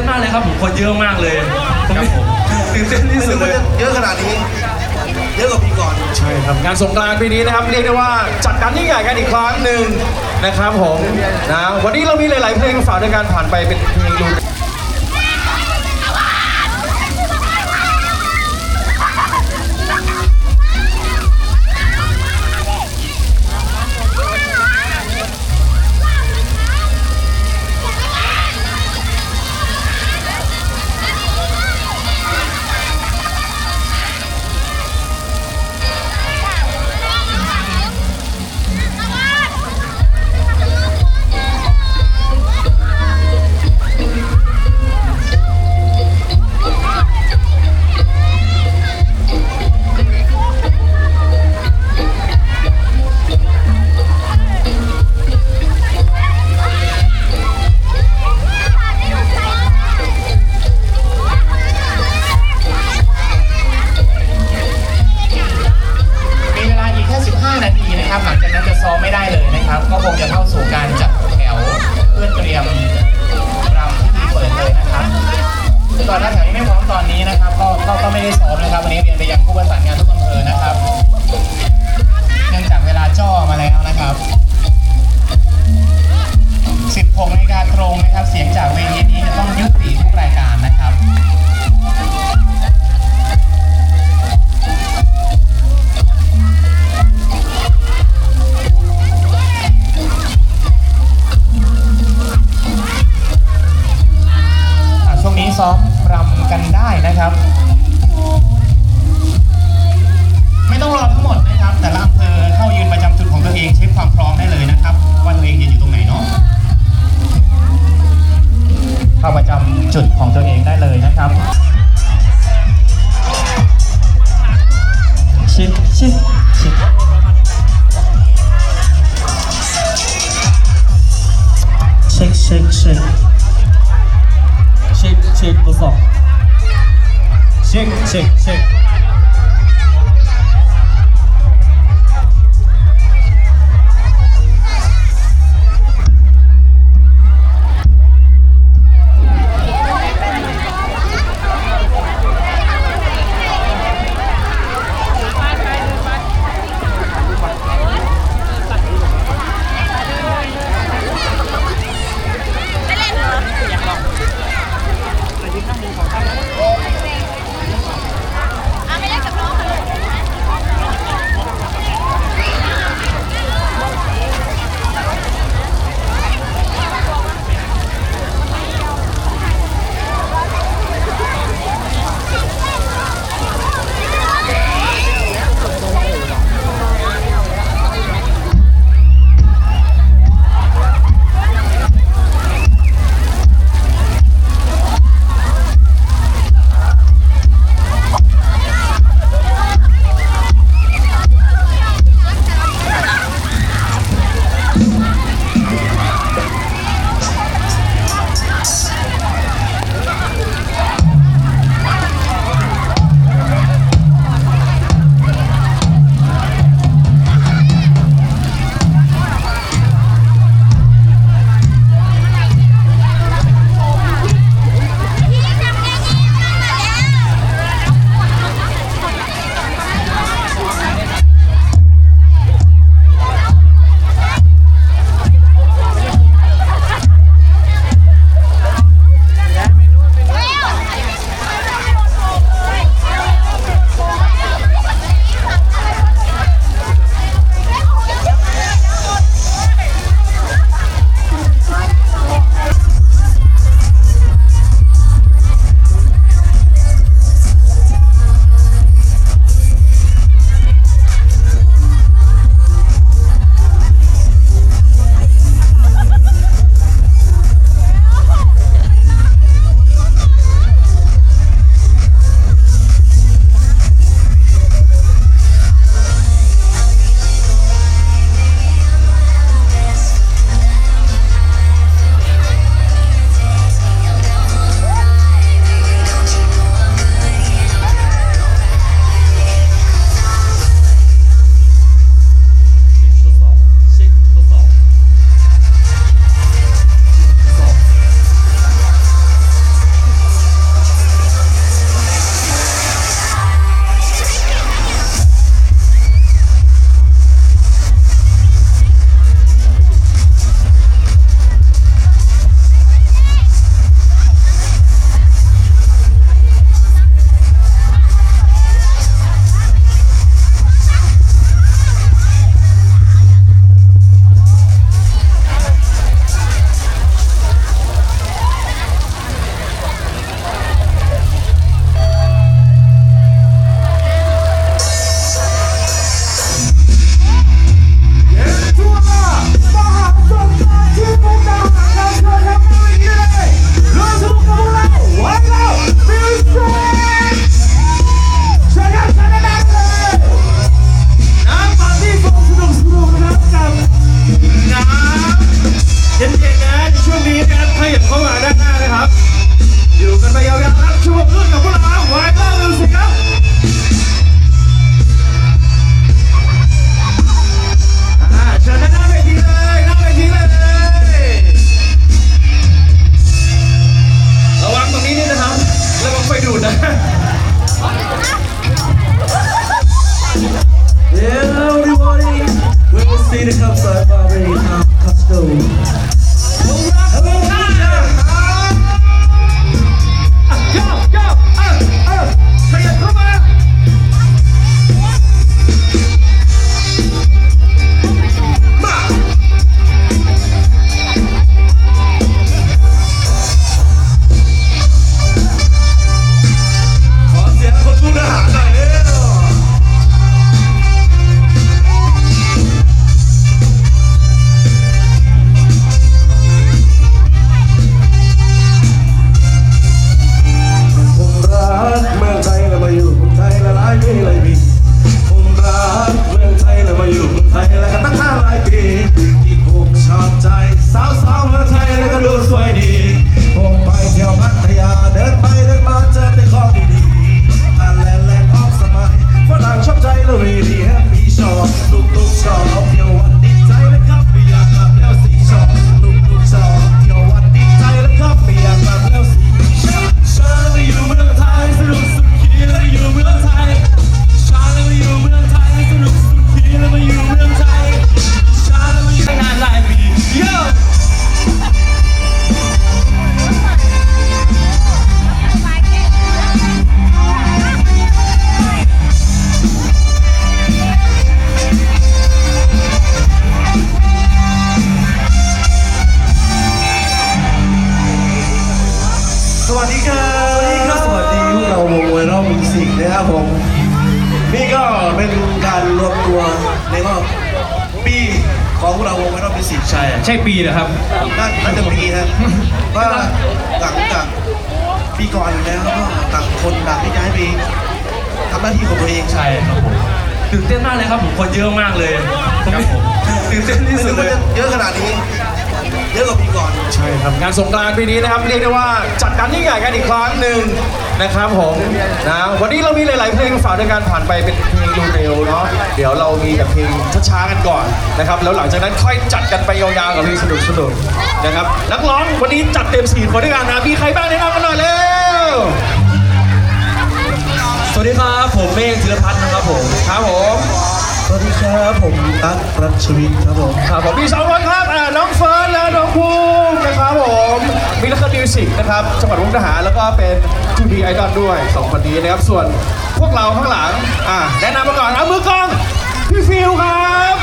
นมากเลยครับผมคนเยอะมากเลยครับผมตื่นเต้นที่ไม่สุดรู้เลว่ายจะเยอะขนาดนี้เยอะกว่าปีก่อนใช่ครับงานสงกรานต์ปีนี้นะครับเรียกได้ว่าจัดการยิ่งใหญ่กันอีกครั้งหนึ่งนะครับผมนะวันนี้เรามีหลาย ๆ เพลงมาฝากด้วยการผ่านไปเป็นเพลงดู เสียงจากเวทีนี้จะต้องยุติทุกรายการนะครับอะช่วงนี้ซ้อมรำกันได้นะครับ เข้าประจำจุดของตัวเองได้เลยนะครับชิดชิดชิดเชิคเชิคชิคชิคชิคตัวองชิคชิคชิค Show. ตัวในรอบปีของพวกเราวงไวรัลมิวสิกใช่ใช่ปีนะครับ น่าน่าจะปีนะว่าหลังจากปีก่อนอยู่แล้วก็ต่างคนต่างที่ย้ายไปทำหน้าที่ของตัวเองใช่ครับผมตื่นเต้นมากเลยครับผมคนเยอะมากเลยผมตื่นเต้นที่ที่สุสุดดเลยเยอะขนาดนี้ เยอะกว่าปีก่อน ใช่ครับงานสงกรานต์ปีนี้นะครับเรียกได้ว่าจัดการยิ่งใหญ่กันอีกครั้งหนึ่งนะครับผมนะวันนี้เรามีหลาย ๆ เพลงมาฝากด้วยการผ่านไปเป็นเพลงเร็วๆเนาะเดี๋ยวเรามีแต่เพลงช้าๆกันก่อนนะครับแล้วหลังจากนั้นค่อยจัดกันไปยาวๆกับเพลงสนุกๆนะครับนักร้องวันนี้จัดเต็มสี่คนด้วยกันนะมีใครบ้างแนะนำกันหน่อยเร็วสวัสดีครับผมเมฆธีรพัฒน์นะครับผมครับผมสวัสดีครับผมตั๊กรัชวิทย์ครับผมครับผมมีสองคนครับอ่าน้องเฟิร์นและน้องภูมินะครับผมมีนักมิวสิก นะครับจังหวัดมุกดาหารแล้วก็เป็นทูดีไอดอลด้วยสองคนนี้นะครับ ส่วนพวกเราข้างหลังอ่าแนะนำมาก่อนเอามือกล้องพี่ฟิลครับ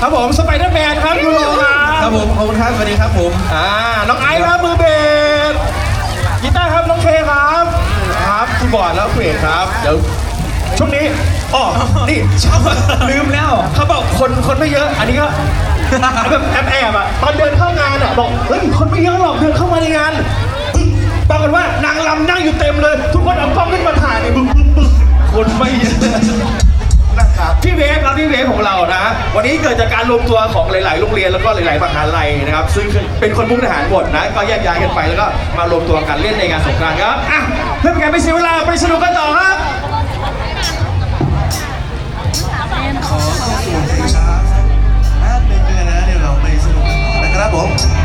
ครับผมสไปเดอร์แมนครับยูโรครับครับผมขอบคุณครับสวัสดีครับผมอ่าน้องไอซ์ครับมือเบสกีตาร์ครับน้องเคครับครับคีย์บอร์ดแล้วเขวกครับเดี๋ยวช่วงนี้อ๋อนี่ชอบลืมแล้วเขาบอกคนคนไม่เยอะ อันนี้ก็ แบบแอบแอบๆอะตอนเดินเข้างานอะบอกเฮ้ยคนไม่เยอะหรอกเดินเข้ามาในงานปึ๊บปรากฏว่านางรำนั่งอยู่เต็มเลย ทุกคนเอากล้องขึ้นมาถ่ายเนี่ยบึ้งบึ้งบึ้งคนไม่เยอะนะครับพี่เวฟครับพี่เวฟของเรานะ วันนี้เกิดจากการรวมตัวของหลาย ๆ โรงเรียนแล้วก็หลาย ๆ มหาลัยนะครับ ซึ่งเป็นคนมุกทหารหมดนะ ก็แยกย้ายกันไปแล้วก็มารวมตัวกันเล่นในงานสงกรานต์ครับอะเพื่อเป็นการไม่เสียเวลาไปสนุกกันต่อครับ นึ